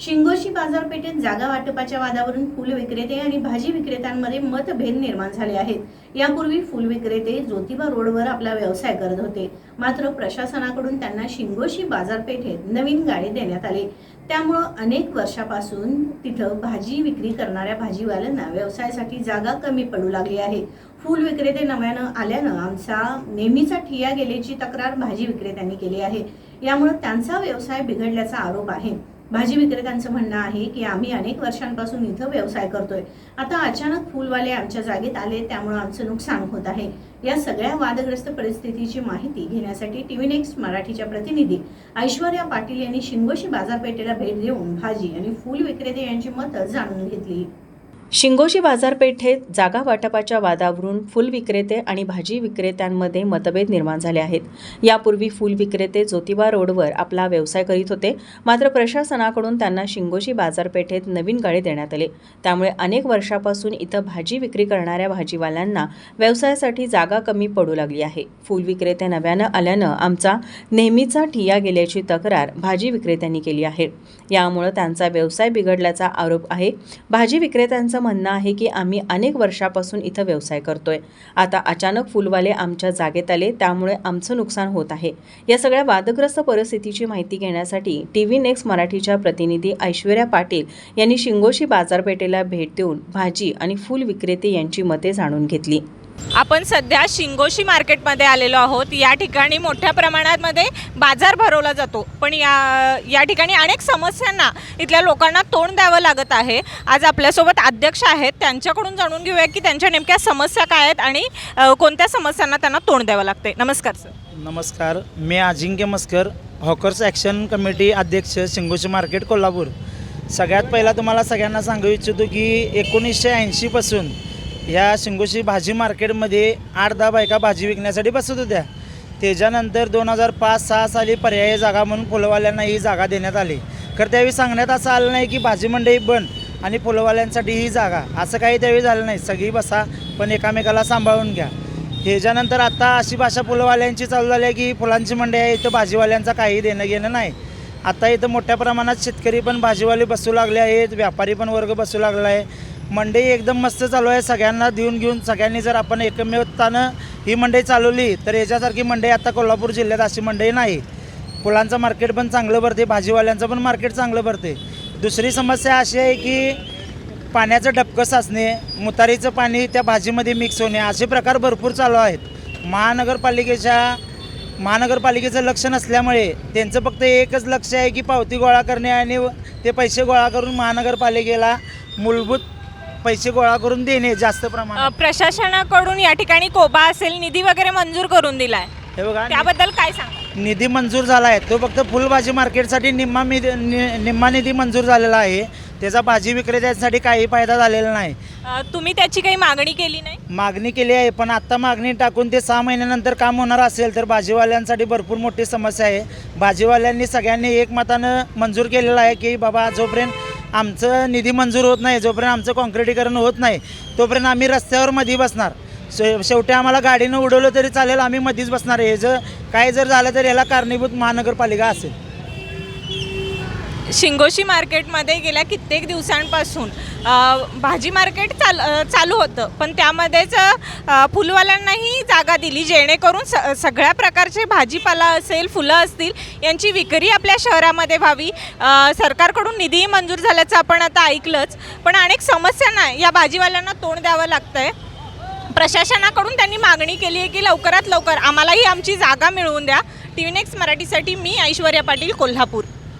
शिंगोशी बाजारपेठेत जागा वाटपाच्या वादावरून फुल विक्रेते आणि भाजी विक्रेत्यांमध्ये मतभेद निर्माण झाले आहेत. यापूर्वी फुल विक्रेते ज्योतिबा रोडवर आपला व्यवसाय करत होते. मात्र प्रशासनाकडून त्यांना शिंगोशी बाजारपेठेत नवीन गाडी देण्यात आली. त्यामुळं अनेक वर्षापासून तिथं भाजी विक्री करणाऱ्या भाजीवाल्यांना व्यवसायासाठी जागा कमी पडू लागली आहे. फुल विक्रेते नव्यानं आल्यानं आमचा नेहमीचा ठिया गेल्याची तक्रार भाजी विक्रेत्यांनी केली आहे. यामुळे त्यांचा व्यवसाय बिघडल्याचा आरोप आहे. भाजी विक्रेत्यांचं म्हणणं आहे की आम्ही अनेक वर्षांपासून इथं व्यवसाय करतोय. आता अचानक फुलवाले आमच्या जागेत आले त्यामुळे आमचं नुकसान होत आहे. या सगळ्या वादग्रस्त परिस्थितीची माहिती घेण्यासाठी टीव्ही नेक्स्ट मराठीच्या प्रतिनिधी ऐश्वर्या पाटील यांनी शिंगोशी बाजारपेठेला भेट देऊन भाजी आणि फुल विक्रेते यांची मतं जाणून घेतली. शिंगोशी बाजारपेठेत जागा वाटपाच्या वादावरून फुल विक्रेते आणि भाजी विक्रेत्यांमध्ये मतभेद निर्माण झाले आहेत. यापूर्वी फुल विक्रेते ज्योतिबा रोडवर आपला व्यवसाय करीत होते. मात्र प्रशासनाकडून त्यांना शिंगोशी बाजारपेठेत नवीन गाळे देण्यात आले. त्यामुळे अनेक वर्षापासून इथं भाजी विक्री करणाऱ्या भाजीवाल्यांना व्यवसायासाठी जागा कमी पडू लागली आहे. फुल विक्रेते नव्यानं आल्यानं आमचा नेहमीचा ठिया गेल्याची तक्रार भाजी विक्रेत्यांनी केली आहे. यामुळं त्यांचा व्यवसाय बिघडल्याचा आरोप आहे. भाजी विक्रेत्यांचं म्हणणं आहे की आम्ही अनेक वर्षापासून इथं व्यवसाय करतोय. आता अचानक फुलवाले आमच्या जागेत आले त्यामुळे आमचं नुकसान होत आहे. या सगळ्या वादग्रस्त परिस्थितीची माहिती घेण्यासाठी टी व्ही नेक्स्ट मराठीच्या प्रतिनिधी ऐश्वर्या पाटील यांनी शिंगोशी बाजारपेठेला भेट देऊन भाजी आणि फुल विक्रेते यांची मते जाणून घेतली. आपण सध्या शिंगोशी मार्केटमध्ये आलेलो आहोत. या ठिकाणी मोठ्या प्रमाणामध्ये बाजार भरवला जातो. पण या या ठिकाणी अनेक समस्यांना इथल्या लोकांना तोंड द्यावं लागत आहे. आज आपल्यासोबत अध्यक्ष आहेत. त्यांच्याकडून जाणून घेऊया की त्यांच्या नेमक्या समस्या काय आहेत आणि अ, कोणत्या समस्यांना त्यांना तोंड द्यावं लागते नमस्कार सर. नमस्कार. मी Ajinkya Maskar hawkers action committee अध्यक्ष शिंगोशी मार्केट कोल्हापूर. सगळ्यात पहिला तुम्हाला सगळ्यांना सांगू इच्छितो की एकोणीसशे ऐंशीपासून ह्या शिंगोशी भाजी मार्केटमध्ये आठ दहा बायका भाजी विकण्यासाठी बसत होत्या. त्याच्यानंतर दोन हजार पाच सहा साली पर्यायी जागा म्हणून फुलवाल्यांना ही जागा देण्यात आली. खरं त्यावेळी सांगण्यात असं आलं नाही की भाजी मंडई बंद आणि फुलवाल्यांसाठी ही जागा. असं काही त्यावेळी झालं नाही. सगळी बसा पण एकामेकाला सांभाळून घ्या. ह्याच्यानंतर आत्ता अशी भाषा फुलवाल्यांची चालू झाली आहे की फुलांची मंडई आहे इथं भाजीवाल्यांचा काही देणं घेणं नाही. आता इथं मोठ्या प्रमाणात शेतकरी पण भाजीवाले बसू लागले आहेत व्यापारी पण वर्ग बसू लागला आहे. मंडई एकदम मस्त चालू आहे. सगळ्यांना देऊन घेऊन सगळ्यांनी जर आपण एकमेवतानं ही मंडई चालवली तर याच्यासारखी मंडई आता कोल्हापूर जिल्ह्यात अशी मंडई नाही. फुलांचं मार्केट पण चांगलं भरते भाजीवाल्यांचं पण मार्केट चांगलं भरते. दुसरी समस्या अशी आहे की पाण्याचं डबकं साचणे मुतारीचं पाणी त्या भाजीमध्ये मिक्स होणे असे प्रकार भरपूर चालू आहेत. महानगरपालिकेच्या महानगरपालिकेचं लक्ष नसल्यामुळे त्यांचं फक्त एकच लक्ष आहे की पावती गोळा करणे आणि व- ते पैसे गोळा करून महानगरपालिकेला मूलभूत पैसे गोळा करून देणे जास्त अ, प्रमाणात प्रशासनाकडून या ठिकाणी कोबा असेल निधी वगैरे मंजूर करून दिलाय. हे बघा त्याबद्दल काय सांगा निधी मंजूर झाला आहे. तो फक्त फुलभाजी मार्केटसाठी निम्मा मी नि- निम्मा निधी मंजूर झालेला आहे. त्याचा भाजी विक्रेत्यांसाठी काही फायदा झालेला नाही. अ, तुम्ही त्याची काही मागणी केली नाही? मागणी केली आहे पण आत्ता मागणी टाकून ते सहा महिन्यानंतर काम होणार असेल तर भाजीवाल्यांसाठी भरपूर मोठी समस्या आहे. भाजीवाल्यांनी सगळ्यांनी एकमतानं मंजूर केलेलं आहे की बाबा जोपर्यंत आमचं निधी मंजूर होत नाही जोपर्यंत आमचं कॉन्क्रिटीकरण होत नाही तोपर्यंत आम्ही रस्त्यावर मध्ये बसणार. शे शेवटी आम्हाला गाडीनं उडवलं तरी चालेल आम्ही मध्येच बसणार आहे. हे जर काय जर झालं तर याला कारणीभूत महानगरपालिका असेल. शिंगोशी मार्केटमध्ये गेल्या कित्येक दिवसांपासून भाजी मार्केट चाल चालू होतं. पण त्यामध्येच फुलवाल्यांनाही जागा दिली जेणेकरून स सगळ्या प्रकारचे भाजीपाला असेल फुलं असतील यांची विक्री आपल्या शहरामध्ये व्हावी. सरकारकडून निधीही मंजूर झाल्याचं आपण आता ऐकलंच. पण अनेक समस्यांना या भाजीवाल्यांना तोंड द्यावं लागतं आहे प्रशासनाकडून त्यांनी मागणी केली आहे की लवकरात लवकर आम्हालाही आमची जागा मिळवून द्या. टी व्ही नेक्स्ट मराठीसाठी मी ऐश्वर्या पाटील कोल्हापूर.